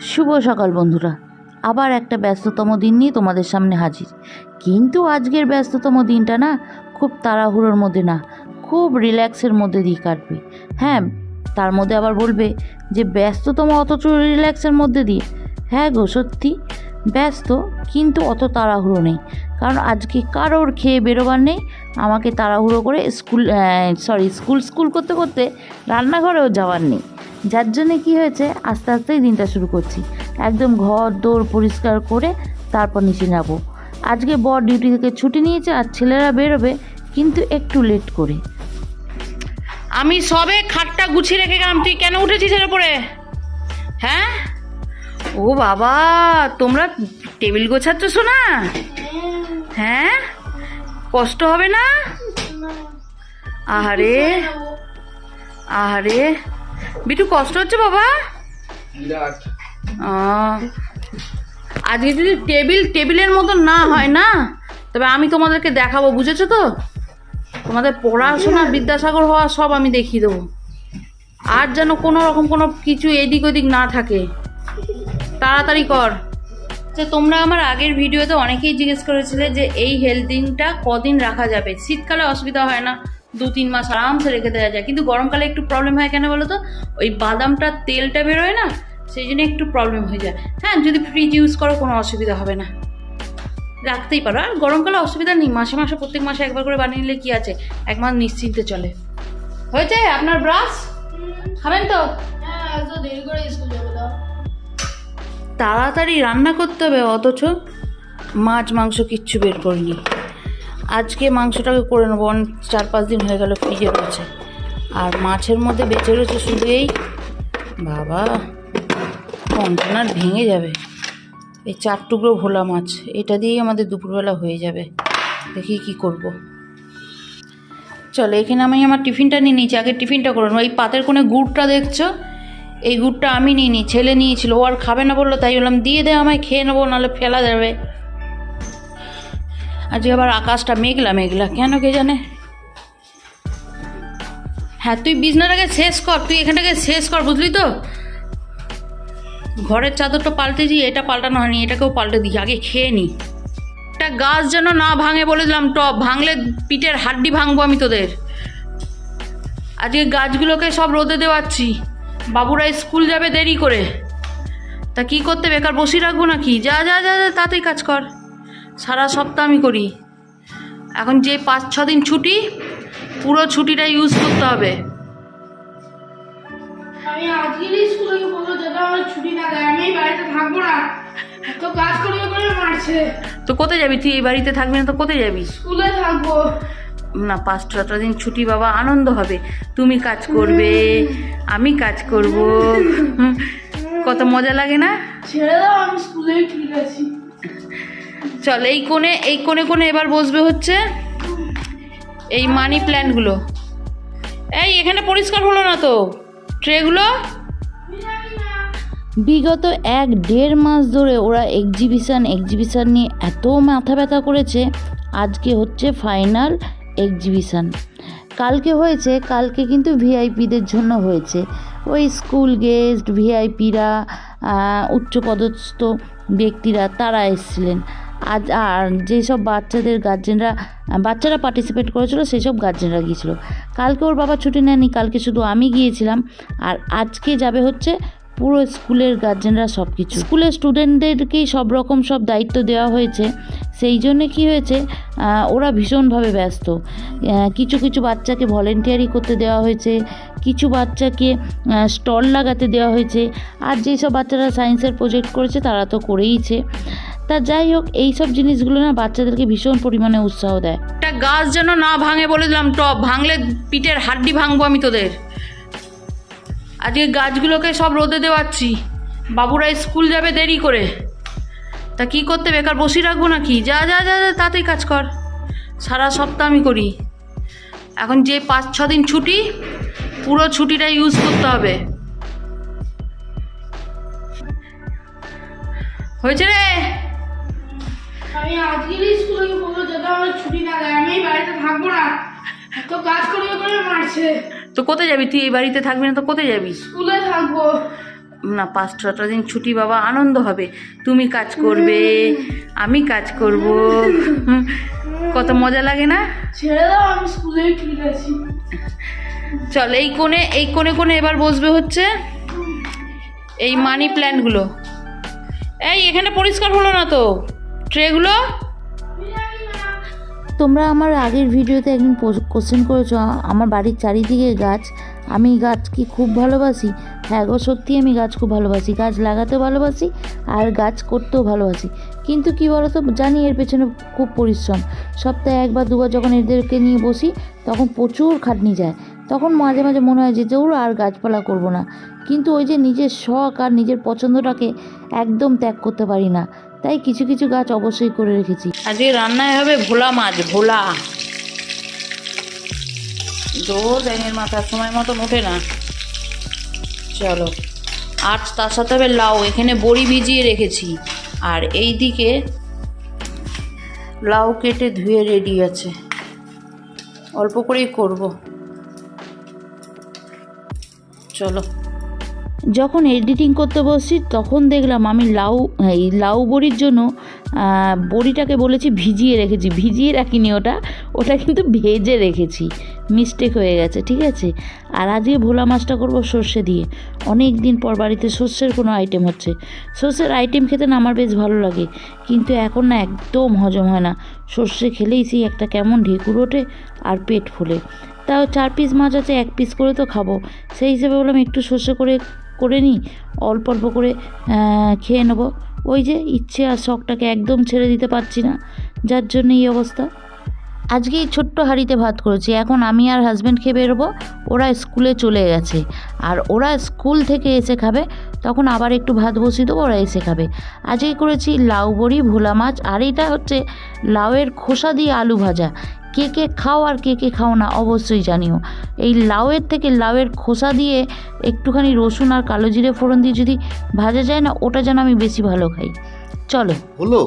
শুভ সকাল, বন্ধুরা। আবার একটা ব্যস্ততম দিন নিয়ে তোমাদের সামনে হাজির। কিন্তু আজকের ব্যস্ততম দিনটা না খুব তাড়াহুড়োর মধ্যে না, খুব রিল্যাক্সের মধ্যে দিয়ে কাটবে। হ্যাঁ তার মধ্যে আবার বলবে যে, ব্যস্ততম অথচ রিল্যাক্সের মধ্যে দিয়ে। হ্যাঁ গো, সত্যি। ব্যস্ত, কিন্তু অত তাড়াহুড়ো নেই। কারণ আজকে কারোর খেয়ে বেরোবার নেই। আমাকে তাড়াহুড়ো করে স্কুল সরি স্কুল স্কুল করতে করতে রান্নাঘরেও যাওয়ার নেই। যার জন্যে কী হয়েছে, আস্তে আস্তেই দিনটা শুরু করছি। একদম ঘর দৌড় পরিষ্কার করে তারপর নিচে যাব। আজকে বর ডিউটি থেকে ছুটি নিয়েছে আর ছেলেরা বেরোবে, কিন্তু একটু লেট করে। আমি সবে খাটটা গুছিয়ে রেখে গেলাম। তুই কেন উঠেছিস এর উপরে? হ্যাঁ? ও বাবা তোমরা টেবিল গোছাচ্ছ শোনা হ্যাঁ? কষ্ট হবে না? আহারে আহারে। বিটু কষ্ট হচ্ছে বাবা? আজকে যদি টেবিল টেবিলের মতো না হয় না? তবে আমি তোমাদেরকে দেখাবো বুঝেছ তো? তোমাদের পড়াশোনা বিদ্যাসাগর হওয়া সব আমি দেখিয়ে দেবো। আর যেন কোনো রকম কোনো কিছু এদিক ওদিক না থাকে। তাড়াতাড়ি কর। যে তোমরা আমার আগের ভিডিওতে অনেকেই জিজ্ঞেস করেছিলে যে এই হেলদিংটা কদিন রাখা যাবে? শীতকালে অসুবিধা হয় না দু তিন মাস আরামসে রেখে দেওয়া যায়। কিন্তু গরমকালে একটু প্রবলেম হয় কেন বলো তো ওই বাদামটা তেলটা বেরোয় না, সেই জন্য একটু প্রবলেম হয়ে যায়। হ্যাঁ যদি ফ্রিজ ইউজ করো, কোনো অসুবিধা হবে না। রাখতেই পারো। আর গরমকালে অসুবিধা নেই, মাসে মাসে, প্রত্যেক মাসে একবার করে বানিয়ে নিলে কী আছে? এক মাস নিশ্চিন্তে চলে। হয়েছে? আপনার ব্রাশ খাবেন তো? তাড়াতাড়ি রান্না করতে হবে, অথচ মাছ, মাংস কিচ্ছু বের করিনি। আজকে মাংসটাকে করে নেব, অনেক চার পাঁচ দিন হয়ে গেল ফ্রিজে রয়েছে। আর মাছের মধ্যে বেঁচে রয়েছে শুধু এই, বাবা কন্টেনার ভেঙে যাবে। এই চার টুকরো ভোলা মাছ, এটা দিয়েই আমাদের দুপুরবেলা হয়ে যাবে। দেখি কি করব। চলো, এখানে আমি আমার টিফিনটা নিয়ে নিয়েছি আগে টিফিনটা করে নেব। এই পাতের কোণে গুড়টা দেখছ? এই গুড়টা আমি নিয়ে নিই ছেলে নিয়েছিল, ও আর খাবে না বলল, তাই বললাম, দিয়ে দে আমায়, খেয়ে নেব, নাহলে ফেলা যাবে আজকে আবার আকাশটা মেঘলা মেঘলা, কেন কে জানে? হ্যাঁ তুই বিছনাটাকে শেষ কর, তুই এখানটাকে শেষ কর, বুঝলি তো? ঘরের চাদরটা পাল্টেছি এটা পাল্টানো হয়নি, এটাকেও পাল্টে দিই, আগে খেয়ে নি। একটা গাছ যেন না ভাঙে বলে দিলাম, টপ, ভাঙলে পিঠের হাড্ডি ভাঙবো আমি তোদের। আজকে গাছগুলোকে সব রোদে দেওয়াচ্ছি। বাবুরা স্কুল যাবে দেরি করে। তা কি করতে বেকার বসিয়ে রাখব নাকি? যা যা যা যা, তাতেই কাজ কর। সারা সপ্তাহ আমি করি। এখন যে পাঁচ ছ দিন ছুটি পুরো ছুটিটা ইউজ করতে হবে। আমি আজকেরই স্কুলে বলব দাদা আমার ছুটি না দেয়। আমি বাড়িতে থাকব না। তো কাজ করবে করে মারছে। তো কোথায় যাবি? তুই এই বাড়িতে থাকবি না তো কোথায় যাবি? স্কুলে থাকব। না পাঁচ ছটা দিন ছুটি বাবা আনন্দ হবে। তুমি কাজ করবে আমি কাজ করব। কত মজা লাগে না? ছেড়ে দাও আমি স্কুলেই ঠিক আছি। চল এই কোণে এই কোণে কোণে এবার বসবে হচ্ছে এই মানি প্ল্যান্টগুলো এই এখানে পরিষ্কার হলো না তো? ট্রেগুলো বিগত এক দেড় মাস ধরে ওরা এক্সিবিশন এক্সিবিশন নিয়ে এত মাথা ব্যথা করেছে। আজকে হচ্ছে ফাইনাল এক্সিবিশন কালকে হয়েছে, কালকে কিন্তু ভিআইপিদের জন্য হয়েছে। ওই স্কুল গেস্ট ভিআইপিরা উচ্চপদস্থ ব্যক্তিরা, তারা এসেছিলেন। আজ আর যেসব বাচ্চাদের গার্জেনরা বাচ্চারা পার্টিসিপেট করেছিল সেই সব গার্জেনরা গিয়েছিল। কালকে ওর বাবা ছুটি নেয়নি, কালকে শুধু আমি গিয়েছিলাম। আর আজকে যাবে হচ্ছে পুরো স্কুলের গার্জেনরা সব কিছু স্কুলের স্টুডেন্টদেরকেই সব রকম সব দায়িত্ব দেওয়া হয়েছে। সেই জন্যে কী হয়েছে ওরা ভীষণভাবে ব্যস্ত। কিছু কিছু বাচ্চাকে ভলেন্টিয়ারি করতে দেওয়া হয়েছে, কিছু বাচ্চাকে স্টল লাগাতে দেওয়া হয়েছে, আর যেসব বাচ্চারা সায়েন্সের প্রজেক্ট করেছে তারা তো করেইছে। তা যাই হোক, এই সব জিনিসগুলো না বাচ্চাদেরকে ভীষণ পরিমাণে উৎসাহ দেয়। একটা গাছ যেন না ভাঙে বলে দিলাম, টপ ভাঙলে পিঠের হাড্ডি ভাঙবো আমি তোদের। আজকে গাছগুলোকে সব রোদে দেওয়াচ্ছি। বাবুরা স্কুল যাবে দেরি করে। তা কি করতে বেকার বসিয়ে রাখব নাকি? যা যা যা যা, তাতেই কাজ কর। সারা সপ্তাহ আমি করি। এখন যে পাঁচ ছ দিন ছুটি পুরো ছুটিটা ইউজ করতে হবে। হয়েছে রে? আমি স্কুলে বলব আমার ছুটি না দেয় আমি বাড়িতে থাকব না। তো কাজ করবে করে মারছে। তো কোথায় যাবি? তুই এই বাড়িতে থাকবি না তো কোথায় যাবি? স্কুলে থাকব। না পাঁচ ছটা দিন ছুটি বাবা আনন্দ হবে। তুমি কাজ করবে আমি কাজ করব। কত মজা লাগে না? ছেড়ে দাও আমি স্কুলেই ঠিক আছি। চল এই কোণে এই কোণে কোণে এবার বসবে হচ্ছে এই মানি প্ল্যান্টগুলো এই এখানে পরিষ্কার হলো না তো? ট্রেগুলো তোমরা আমার আগের ভিডিওতে একদিন কোশ্চেন করেছ, আমার বাড়ির চারিদিকে গাছ, আমি গাছ কি খুব ভালোবাসি? হ্যাঁ গো, সত্যি আমি গাছ খুব ভালোবাসি। গাছ লাগাতেও ভালোবাসি আর গাছ করতেও ভালোবাসি। কিন্তু কি বলো তো জানি এর পেছনে খুব পরিশ্রম। সপ্তাহে একবার, দুবার যখন এদেরকে নিয়ে বসি, তখন প্রচুর খাটনি যায়। তখন মাঝে মাঝে মনে হয় যে দৌড় আর গাছপালা করব না। কিন্তু ওই যে নিজের শখ আর নিজের পছন্দটাকে একদম ত্যাগ করতে পারি না। তাই কিছু কিছু গাছ অবশ্যই করে রেখেছি। আজকে রান্নায় হবে ভোলা মাছ, ভোলা। দোর ব্যাঙের মাথা সময় মতো ওঠে না। চলো আর তার সাথে হবে লাউ, এখানে বড়ি ভিজিয়ে রেখেছি। আর এই দিকে লাউ কেটে ধুয়ে রেডি আছে। অল্প করেই করব। চলো। যখন এডিটিং করতে বসছি, তখন দেখলাম আমি লাউ, এই লাউ বড়ির জন্য বড়িটাকে বলেছি ভিজিয়ে রেখেছি। ভিজিয়ে রাখিনি ওটা ওটা কিন্তু ভেজে রেখেছি। মিস্টেক হয়ে গেছে, ঠিক আছে? আর আজকে ভোলা মাছটা করব সর্ষে দিয়ে। অনেক দিন পর বাড়িতে সর্ষের কোনো আইটেম হচ্ছে। সর্ষের আইটেম খেতে না আমার বেশ ভালো লাগে। কিন্তু এখন না একদম হজম হয় না। সর্ষে খেলেই সেই একটা কেমন ঢেকুর ওঠে আর পেট ফুলে। তাও চার পিস মাছ আছে, এক পিস করে তো খাব। সেই হিসেবে বললাম একটু সর্ষে করে করে নিই, অল্প অল্প করে খেয়ে নেব। ওই যে ইচ্ছে আর শখটাকে একদম ছেড়ে দিতে পারছি না, যার জন্য এই অবস্থা। আজকে এই ছোট্ট হাঁড়িতে ভাত করেছি, এখন আমি আর হাজব্যান্ড খেয়ে বেরোবো, ওরা স্কুলে চলে গেছে। আর ওরা স্কুল থেকে এসে খাবে, তখন আবার একটু ভাত বসিয়ে দেবো, ওরা এসে খাবে। আজকে করেছি লাউ বড়ি, ভোলা মাছ, আর এটা হচ্ছে লাউয়ের খোসা দিয়ে আলু ভাজা। কে কে খাও আর কে কে খাও না অবশ্যই জানিও। এই লাউয়ের থেকে লাউয়ের খোসা দিয়ে একটুখানি রসুন আর কালো জিরে ফোড়ন দিয়ে যদি ভাজা যায় না ওটা যেন আমি বেশি ভালো খাই। চলো। হলো?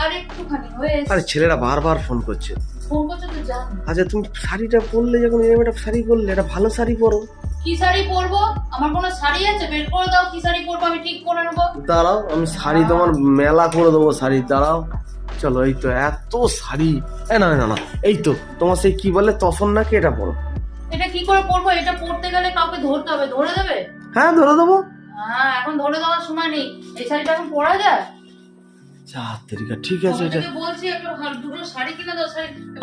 আর একটুখানি হয়ে আরে ছেলেরা বারবার ফোন করছে। ফোন করছ তো জান। আচ্ছা তুমি শাড়িটা পরলে যখন এরকম একটা শাড়ি পরলে একটা ভালো শাড়ি পরো। কি শাড়ি পরবো? আমার কোনো শাড়ি আছে? বের করে দাও কি শাড়ি পরবো? আমি ঠিক করে নেব। দাঁড়াও আমি শাড়ি তোমার মেলা করে দেবো শাড়ি দাঁড়াও। চলো এই তো এত শাড়ি। এ না না না এই তো তোমার সেই কি বলে তখন নাকি এটা পরো? এটা কি করে পরবো? এটা পরতে গেলে কাউকে ধরতে হবে ধরে দেবে? হ্যাঁ ধরে দেবো। হ্যাঁ এখন ধরে দেওয়ার সময় নেই। এই শাড়িটা এখন পরা যায়? ঠিক আছে এটা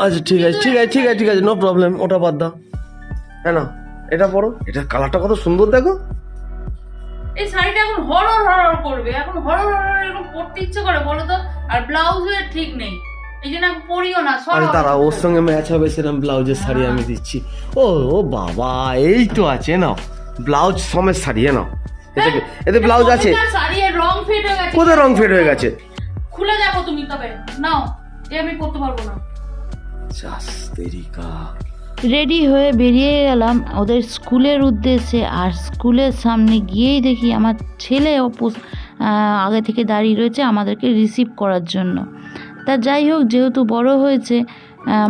আচ্ছা ঠিক আছে ঠিক আছে ঠিক আছে ঠিক আছে নো প্রবলেম ওটা বাদ দাও। হ্যাঁ না এটা পরো এটা কালারটা কত সুন্দর দেখো। এই শাড়িটা এখন হরর হরর করবে। এখন হরর হরর এরকম পরতে ইচ্ছে করে বলো তো আর ব্লাউজের ঠিক নেই। এই জন্য আমি পরিও না আরে ওর সঙ্গে ম্যাচ হবে সেরকম ব্লাউজের শাড়ি আমি দিচ্ছি। ও ও বাবা এই তো আছে না ব্লাউজ সমেত শাড়ি নাও। এতে এতে ব্লাউজ আছে? শাড়ি? এর রং ফেড হয়ে গেছে। কোথায় রং ফেড হয়ে গেছে? খুলে দেখো তুমি তবে। নাও এ আমি পরতে পারব না। জাস তেরিকা। রেডি হয়ে বেরিয়ে গেলাম ওদের স্কুলের উদ্দেশ্যে। আর স্কুলের সামনে গিয়েই দেখি আমার ছেলে আগে থেকে দাঁড়িয়ে রয়েছে আমাদেরকে রিসিভ করার জন্য। তা যাই হোক, যেহেতু বড় হয়েছে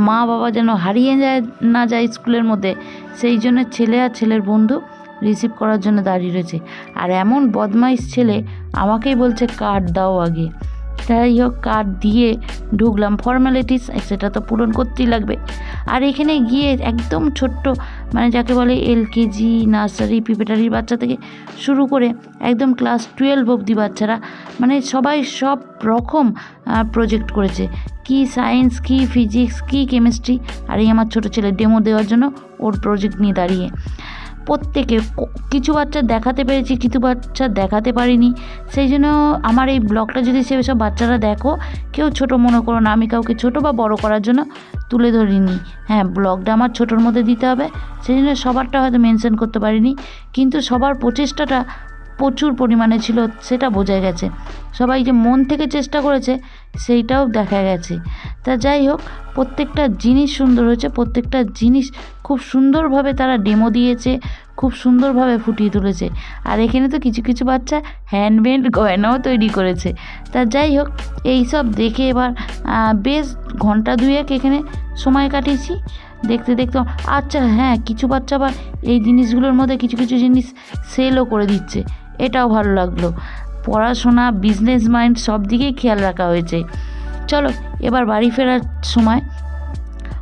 মা বাবা যেন হারিয়ে যায় না যায় স্কুলের মধ্যে, সেই জন্য ছেলে আর ছেলের বন্ধু রিসিভ করার জন্য দাঁড়িয়ে রয়েছে। আর এমন বদমাইশ ছেলে আমাকেই বলছে, কার্ড দাও আগে। যাই হোক, কার্ড দিয়ে ঢুকলাম। ফর্মালিটিস সেটা তো পূরণ করতেই লাগবে। আর এখানে গিয়ে একদম ছোট্ট মানে যাকে বলে এলকেজি নার্সারি প্রিপেটারির বাচ্চা থেকে শুরু করে একদম ক্লাস টুয়েলভ অবধি বাচ্চারা মানে সবাই সব রকম প্রজেক্ট করেছে। কি সায়েন্স কি ফিজিক্স কি কেমিস্ট্রি আর এই আমার ছোটো ছেলে ডেমো দেওয়ার জন্য ওর প্রজেক্ট নিয়ে দাঁড়িয়ে। প্রত্যেকে কিছু বাচ্চা দেখাতে পেরেছি, কিছু বাচ্চা দেখাতে পারিনি। সেই জন্য আমার এই ব্লগটা যদি সেসব বাচ্চারা দেখো, কেউ ছোট মনে করো না, আমি কাউকে ছোট বা বড় করার জন্য তুলে ধরিনি। হ্যাঁ ব্লগটা আমার ছোটোর মধ্যে দিতে হবে, সেই জন্য সবারটা হয়তো মেনশন করতে পারিনি, কিন্তু সবার প্রচেষ্টাটা প্রচুর পরিমাণে ছিল, সেটা বোঝা গেছে। সবাই যে মন থেকে চেষ্টা করেছে, সেইটাও দেখা গেছে। তা যাই হোক, প্রত্যেকটা জিনিস সুন্দর হয়েছে, প্রত্যেকটা জিনিস খুব সুন্দরভাবে তারা ডেমো দিয়েছে, খুব সুন্দরভাবে ফুটিয়ে তুলেছে। আর এখানে তো কিছু কিছু বাচ্চা হ্যান্ডমেড গয়নাও তৈরি করেছে। তা যাই হোক, এই সব দেখে এবার বেশ ঘণ্টা দুয়েক এখানে সময় কাটিয়েছি। দেখতে দেখতে আচ্ছা হ্যাঁ কিছু বাচ্চা আবার এই জিনিসগুলোর মধ্যে কিছু কিছু জিনিস সেলও করে দিচ্ছে। এটাও ভালো লাগল। পড়াশোনা বিজনেস মাইন্ড সব দিকেই খেয়াল রাখা হয়েছে। চলো এবার বাড়ি ফেরার সময়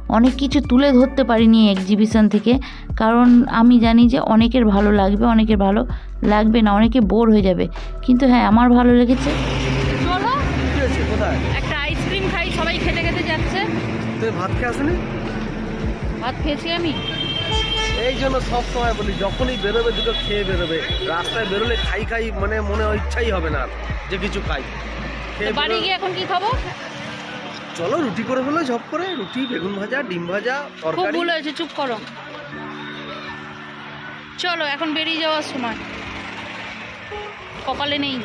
অনেক কিছু তুলে ধরতে পারিনি এক্সিবিশন থেকে। কারণ আমি জানি যে অনেকের ভালো লাগবে অনেকের ভালো লাগবে না অনেকে বোর হয়ে যাবে। কিন্তু হ্যাঁ আমার ভালো লেগেছে। একটা আইসক্রিম খাই সবাই খেতে খেতে যাচ্ছে। ভাত খেয়ে আসেনি ভাত খেয়েছি আমি। এই জন্য সবসময় বলি যখনই বেরোবে দুটো খেয়ে বেরোবে। রাস্তায় বেরোলে খাই খাই মানে মনে ইচ্ছাই হবে না যে কিছু খাই। বাড়ি গিয়ে এখন কি খাব? চলো রুটি করে ফেলো ঝপ করে। রুটি বেগুন ভাজা ডিম ভাজা তরকারি। ভুল হয়েছে চুপ করো। চলো এখন বেরিয়ে যাওয়ার সময়। কপালে নেই।